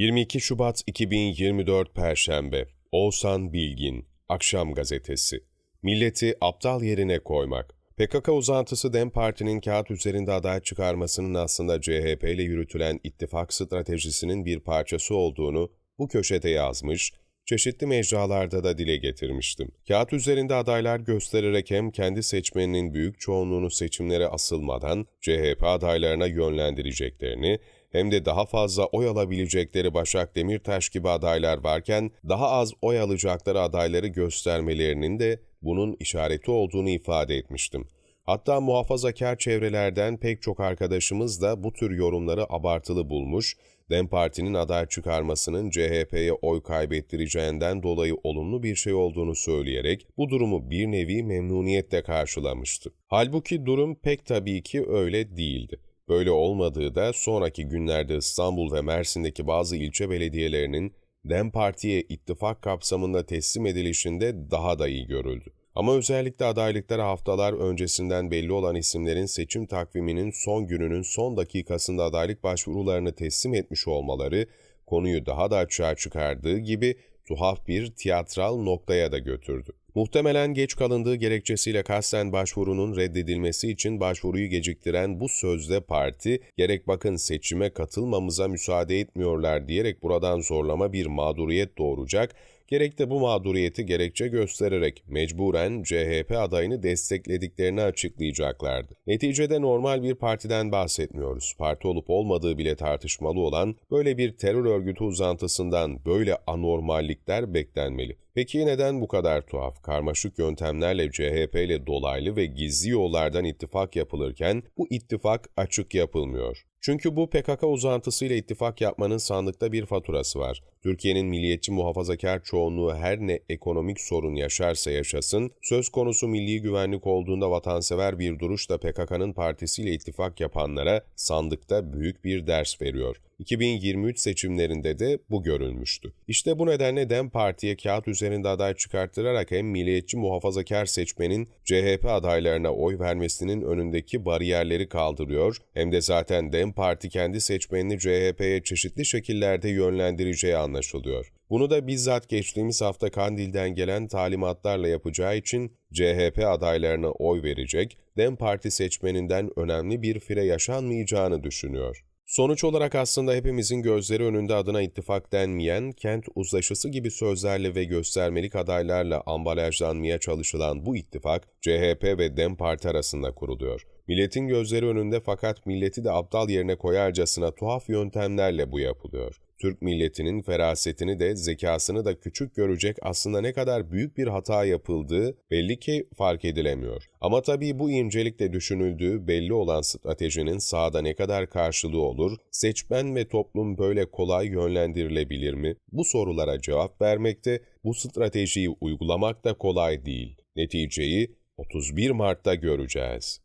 22 Şubat 2024 Perşembe. Oğuzhan Bilgin Akşam Gazetesi. Milleti aptal yerine koymak. PKK uzantısı DEM Parti'nin kağıt üzerinde aday çıkarmasının aslında CHP ile yürütülen ittifak stratejisinin bir parçası olduğunu bu köşede yazmış, çeşitli mecralarda da dile getirmiştim. Kağıt üzerinde adaylar göstererek hem kendi seçmeninin büyük çoğunluğunu seçimlere asılmadan CHP adaylarına yönlendireceklerini hem de daha fazla oy alabilecekleri Başak Demirtaş gibi adaylar varken daha az oy alacakları adayları göstermelerinin de bunun işareti olduğunu ifade etmiştim. Hatta muhafazakar çevrelerden pek çok arkadaşımız da bu tür yorumları abartılı bulmuş, DEM Parti'nin aday çıkarmasının CHP'ye oy kaybettireceğinden dolayı olumlu bir şey olduğunu söyleyerek bu durumu bir nevi memnuniyetle karşılamıştı. Halbuki durum pek tabii ki öyle değildi. Böyle olmadığı da sonraki günlerde İstanbul ve Mersin'deki bazı ilçe belediyelerinin DEM Parti'ye ittifak kapsamında teslim edilişinde daha da iyi görüldü. Ama özellikle adaylıklara haftalar öncesinden belli olan isimlerin seçim takviminin son gününün son dakikasında adaylık başvurularını teslim etmiş olmaları konuyu daha da açığa çıkardığı gibi tuhaf bir tiyatral noktaya da götürdü. Muhtemelen geç kalındığı gerekçesiyle kasten başvurunun reddedilmesi için başvuruyu geciktiren bu sözde parti, gerek bakın seçime katılmamıza müsaade etmiyorlar diyerek buradan zorlama bir mağduriyet doğuracak, gerek de bu mağduriyeti gerekçe göstererek mecburen CHP adayını desteklediklerini açıklayacaklardı. Neticede normal bir partiden bahsetmiyoruz. Parti olup olmadığı bile tartışmalı olan böyle bir terör örgütü uzantısından böyle anormallikler beklenmeli. Peki neden bu kadar tuhaf, karmaşık yöntemlerle CHP ile dolaylı ve gizli yollardan ittifak yapılırken bu ittifak açık yapılmıyor? Çünkü bu PKK uzantısıyla ittifak yapmanın sandıkta bir faturası var. Türkiye'nin milliyetçi muhafazakar çoğunluğu her ne ekonomik sorun yaşarsa yaşasın, söz konusu milli güvenlik olduğunda vatansever bir duruşla PKK'nın partisiyle ittifak yapanlara sandıkta büyük bir ders veriyor. 2023 seçimlerinde de bu görülmüştü. İşte bu nedenle DEM Parti'ye kağıt üzerinde aday çıkarttırarak hem milliyetçi muhafazakar seçmenin CHP adaylarına oy vermesinin önündeki bariyerleri kaldırıyor hem de zaten DEM Parti kendi seçmenini CHP'ye çeşitli şekillerde yönlendireceği anlaşılıyor. Bunu da bizzat geçtiğimiz hafta Kandil'den gelen talimatlarla yapacağı için CHP adaylarına oy verecek, DEM Parti seçmeninden önemli bir fire yaşanmayacağını düşünüyor. Sonuç olarak aslında hepimizin gözleri önünde adına ittifak denmeyen, kent uzlaşısı gibi sözlerle ve göstermelik adaylarla ambalajlanmaya çalışılan bu ittifak, CHP ve DEM Parti arasında kuruluyor. Milletin gözleri önünde fakat milleti de aptal yerine koyarcasına tuhaf yöntemlerle bu yapılıyor. Türk milletinin ferasetini de zekasını da küçük görecek aslında ne kadar büyük bir hata yapıldığı belli ki fark edilemiyor. Ama tabii bu incelikle düşünüldüğü belli olan stratejinin sahada ne kadar karşılığı olur, seçmen ve toplum böyle kolay yönlendirilebilir mi? Bu sorulara cevap vermekte, bu stratejiyi uygulamak da kolay değil. Neticeyi 31 Mart'ta göreceğiz.